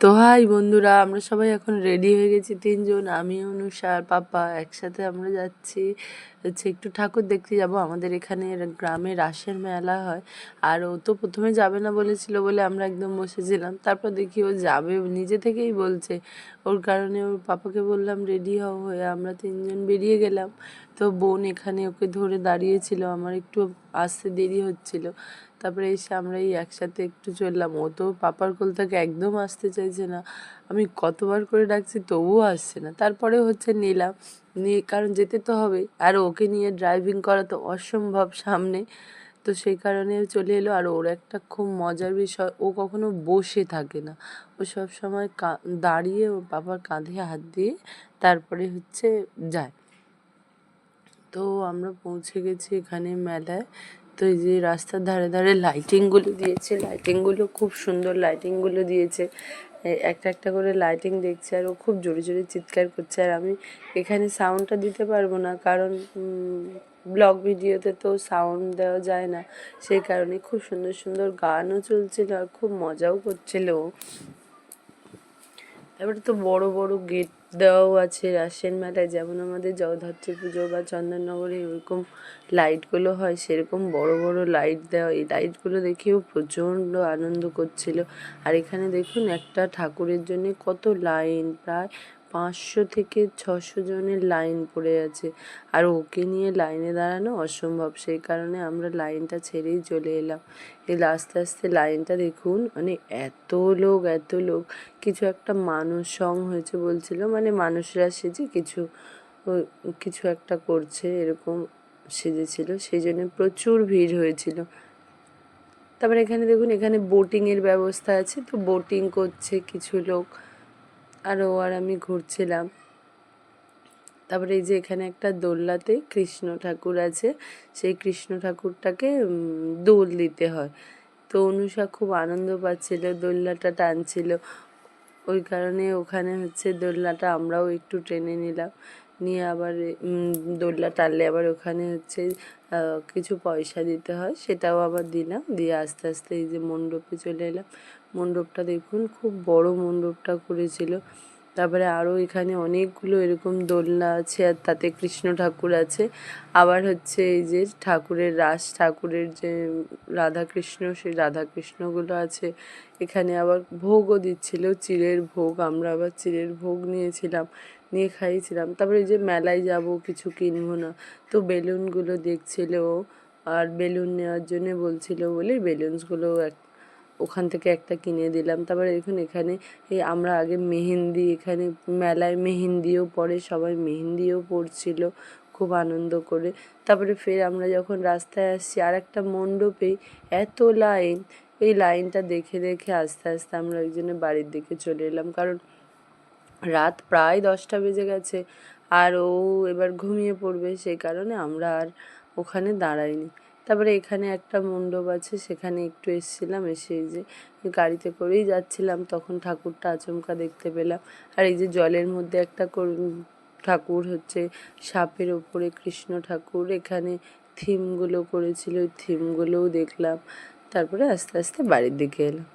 তো হাই বন্ধুরা, আমরা সবাই এখন রেডি হয়ে গেছি তিনজন। আমি, অনুষা আর পাপা একসাথে আমরা যাচ্ছি। হচ্ছে একটু ঠাকুর দেখতে যাব। আমাদের এখানে গ্রামে রাসের মেলা হয়। আর ও তো প্রথমে যাবে না বলেছিল বলে আমরা একদম বসেছিলাম। তারপর দেখি ও যাবে, নিজে থেকেই বলছে। ওর কারণে ওর পাপাকে বললাম রেডি হও হয়ে আমরা তিনজন বেরিয়ে গেলাম। তো বোন এখানে ওকে ধরে দাঁড়িয়েছিল। আমার একটু আসতে দেরি হচ্ছিল। তারপরে এসে আমরা এই একসাথে একটু চললাম। ও তো পাপার কোল থেকে একদম আসতে চাইছে না। আমি কতবার করে ডাকছি তবুও আসছে না। তারপরে হচ্ছে নিলাম। নিয়ে কারণ যেতে তো হবে। আর ওকে নিয়ে ড্রাইভিং করা তো অসম্ভব সামনে। তো সেই কারণে চলে এলো। আর ওর একটা খুব মজার বিষয়, ও কখনো বসে থাকে না। ও সব সময় দাঁড়িয়ে ওর বাবার কাঁধে হাত দিয়ে তারপরে হচ্ছে যায়। তো আমরা পৌঁছে গেছি এখানে মেলায়। তো এই যে রাস্তার ধারে ধারে লাইটিংগুলো দিয়েছে লাইটিংগুলো খুব সুন্দর লাইটিংগুলো দিয়েছে। একটা একটা করে লাইটিং দেখছে আর ও খুব জোরে জোরে চিৎকার করছে। আর আমি এখানে সাউন্ডটা দিতে পারব না কারণ ব্লগ ভিডিওতে তো সাউন্ড দেওয়া যায় না। সেই কারণে খুব সুন্দর সুন্দর গানও চলছিল আর খুব মজাও করছিল ও। তারপরে তো বড় বড় গেট দেওয়াও আছে রাসের মেলায়। যেমন আমাদের জগদ্ধাত্রী পুজো বা চন্দননগরে ওরকম লাইটগুলো হয়, সেরকম বড় বড় লাইট দেওয়া। এই লাইটগুলো দেখেও প্রচণ্ড আনন্দ করছিল। আর এখানে দেখুন একটা ঠাকুরের জন্য কত লাইন প্রায় পাঁচশো থেকে ছশো জনের লাইন পড়ে আছে। আর ওকে নিয়ে লাইনে দাঁড়ানো অসম্ভব। সেই কারণে আমরা লাইনটা ছেড়েই চলে এলাম। এই আস্তে আস্তে লাইনটা দেখুন মানে এত লোক এত লোক। কিছু একটা মানুষ সং হয়েছে বলছিল মানে মানুষরা সেজে কিছু কিছু একটা করছে, এরকম সেজেছিল। সেই জন্য প্রচুর ভিড় হয়েছিল। তারপরে এখানে দেখুন, এখানে বোটিংয়ের ব্যবস্থা আছে। তো বোটিং করছে কিছু লোক। আর ও আর আমি ঘুরছিলাম। তারপরে এই যে এখানে একটা দোলনাতে কৃষ্ণ ঠাকুর আছে, সেই কৃষ্ণ ঠাকুরটাকে দোল দিতে হয়। তো অনুষা খুব আনন্দ পাচ্ছিল, দোলনাটা টানছিল। ওই কারণে ওখানে হচ্ছে দোলনাটা আমরাও একটু টেনে নিলাম। নিয়ে আবার দোলনা টানলে আবার ওখানে হচ্ছে কিছু পয়সা দিতে হয়, সেটাও আবার দিলাম। দিয়ে আস্তে আস্তে এই যে মণ্ডপে চলে এলাম। মণ্ডপটা দেখুন, খুব বড় মণ্ডপটা করেছিল। তারপরে আরও এখানে অনেকগুলো এরকম দোলনা আছে আর তাতে কৃষ্ণ ঠাকুর আছে। আবার হচ্ছে এই যে ঠাকুরের রাস, ঠাকুরের যে রাধাকৃষ্ণ, সেই রাধাকৃষ্ণগুলো আছে। এখানে আবার ভোগও দিচ্ছিল, চিড়ের ভোগ। আমরা আবার চিড়ের ভোগ নিয়েছিলাম, নিয়ে খাইয়েছিলাম। তারপরে যে মেলায় যাব, কিছু কিনবো না। তো বেলুনগুলো দেখছিল আর বেলুন নেওয়ার জন্য বলছিল বলে বেলুনসগুলো এক ওখান থেকে একটা কিনে দিলাম। তারপরে দেখুন এখানে এই আমরা আগে মেহেন্দি, এখানে মেলায় মেহেন্দিও পরে, সবাই মেহেন্দিও পড়ছিল খুব আনন্দ করে। তারপরে ফের আমরা যখন রাস্তায় আসছি আর একটা মণ্ডপেই এত লাইন, এই লাইনটা দেখে দেখে আস্তে আস্তে আমরা জন্য বাড়ির দিকে চলে এলাম। কারণ রাত প্রায় দশটা বেজে গেছে আর ও এবার ঘুমিয়ে পড়বে, সেই কারণে আমরা আর ওখানে দাঁড়াইনি। তারপরে এখানে একটা মণ্ডপ আছে, সেখানে একটু এসেছিলাম, এসে এই যে গাড়িতে করেই যাচ্ছিলাম, তখন ঠাকুরটা আচমকা দেখতে পেলাম। আর এই যে জলের মধ্যে একটা ঠাকুর হচ্ছে, সাপের ওপরে কৃষ্ণ ঠাকুর, এখানে থিমগুলো করেছিল, ওই থিমগুলোও দেখলাম। তারপরে আস্তে আস্তে বাড়ির দিকে এলাম।